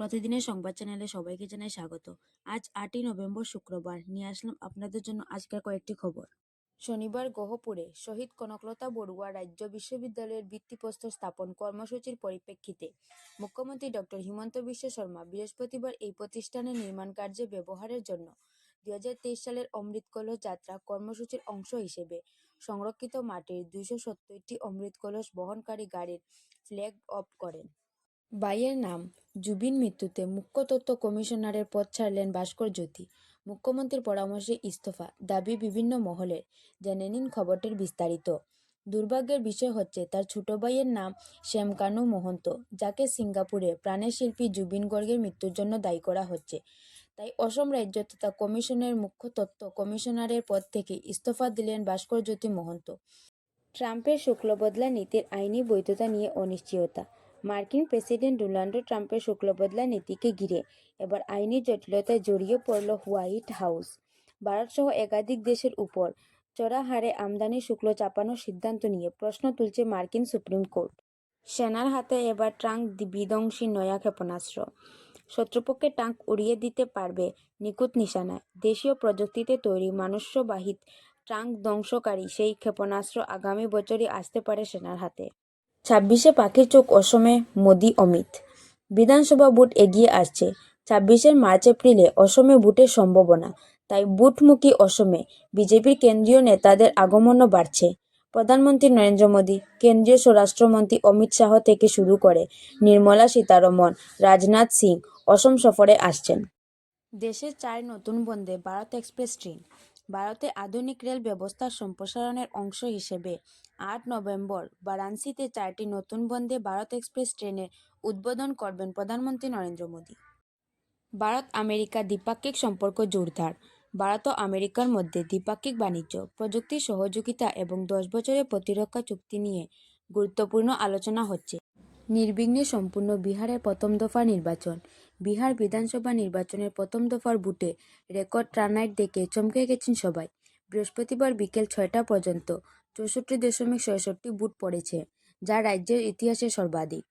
প্রতিদিনের সংবাদ চ্যানেলে সবাইকে জানাই স্বাগত। আজ আটই নভেম্বর শুক্রবার। নিয়ে আসলাম আপনাদের জন্য আজকের কয়েকটি খবর। শনিবার গহপুরে শহীদ কনকলতা বড়ুয়া রাজ্য বিশ্ববিদ্যালয়ের ভিত্তিপ্রস্তর স্থাপন কর্মসূচির পরিপ্রেক্ষিতে মুখ্যমন্ত্রী ডক্টর হিমন্ত বিশ্ব শর্মা বৃহস্পতিবার এই প্রতিষ্ঠানের নির্মাণ কার্যে ব্যবহারের জন্য দুই হাজার তেইশ সালের অমৃত কলস যাত্রা কর্মসূচির অংশ হিসেবে সংরক্ষিত মাটির দুইশো সত্তরটি অমৃত কলস বহনকারী গাড়ির ফ্ল্যাগ অফ করেন। বাইয়ের নাম জুবিন মৃত্যুতে মুখ্য তথ্য কমিশনারের পদ ছাড়লেন ভাস্কর জ্যোতি। মুখ্যমন্ত্রীর পরামর্শে ইস্তফা, দাবি বিভিন্ন মহলের, জেনে নিন খবরটির বিস্তারিত। দুর্ভাগ্যের বিষয় হচ্ছে তার ছোট ভাইয়ের নাম শ্যামকানু মহন্ত, যাকে সিঙ্গাপুরে প্রাণের শিল্পী জুবিন গর্গের মৃত্যুর জন্য দায়ী করা হচ্ছে। তাই অসম রাজ্য তথা কমিশনের মুখ্য তথ্য কমিশনারের পদ থেকে ইস্তফা দিলেন ভাস্কর জ্যোতি মহন্ত। ট্রাম্পের শুক্লবদলা নীতির আইনি বৈধতা নিয়ে অনিশ্চয়তা। মার্কিন প্রেসিডেন্ট ডোনাল্ড ট্রাম্পের শুক্লবদলা নীতিকে ঘিরে এবার আইনি জটিলতায় জড়িয়ে পড়ল হোয়াইট হাউস। ভারতসহ একাধিক দেশের উপর চড়া হারে আমদানি শুল্ক চাপানোর সিদ্ধান্ত নিয়ে প্রশ্ন তুলছে মার্কিন সুপ্রিম কোর্ট। সেনার হাতে এবার ট্রাঙ্ক বিধ্বংসী নয়া ক্ষেপণাস্ত্র। শত্রুপক্ষে ট্যাঙ্ক উড়িয়ে দিতে পারবে নিখুঁত নিশানায় দেশীয় প্রযুক্তিতে তৈরি মানুষ্যবাহিত ট্রাঙ্ক ধ্বংসকারী সেই ক্ষেপণাস্ত্র আগামী বছরই আসতে পারে সেনার হাতে। ছাব্বিশে পাখির চোখ অসমে মোদি, অমিত। বিধানসভা ভোট এগিয়ে আসছে। ছাব্বিশের মার্চ, এপ্রিলে অসমে ভোটের সম্ভাবনা। তাই ভোটমুখী অসমে বিজেপির কেন্দ্রীয় নেতাদের আগমনও বাড়ছে। প্রধানমন্ত্রী নরেন্দ্র মোদী, কেন্দ্রীয় স্বরাষ্ট্রমন্ত্রী অমিত শাহ থেকে শুরু করে নির্মলা সীতারমন, রাজনাথ সিং অসম সফরে আসছেন। দেশের চার নতুন বন্দে, ভারত এক্সপ্রেস ট্রেন। ভারতে আধুনিক রেল ব্যবস্থার সম্প্রসারণের অংশ হিসেবে আট নভেম্বর বারাণসীতে চারটি নতুন বন্দে ভারত এক্সপ্রেস ট্রেনের উদ্বোধন করবেন প্রধানমন্ত্রী নরেন্দ্র মোদী। ভারত আমেরিকা দ্বিপাক্ষিক সম্পর্ক জোরদার। ভারত ও আমেরিকার মধ্যে দ্বিপাক্ষিক বাণিজ্য, প্রযুক্তি সহযোগিতা এবং দশ বছরের প্রতিরক্ষা চুক্তি নিয়ে গুরুত্বপূর্ণ আলোচনা হচ্ছে। নির্বিঘ্নে সম্পূর্ণ বিহারের প্রথম দফা নির্বাচন। বিহার বিধানসভা নির্বাচনের প্রথম দফার বুটে রেকর্ড রানাইট দেখে চমকে গেছেন সবাই। বৃহস্পতিবার বিকেল ছয়টা পর্যন্ত চৌষট্টি দশমিক ছয়ষট্টি বুট পড়েছে, যা রাজ্যের ইতিহাসে সর্বাধিক।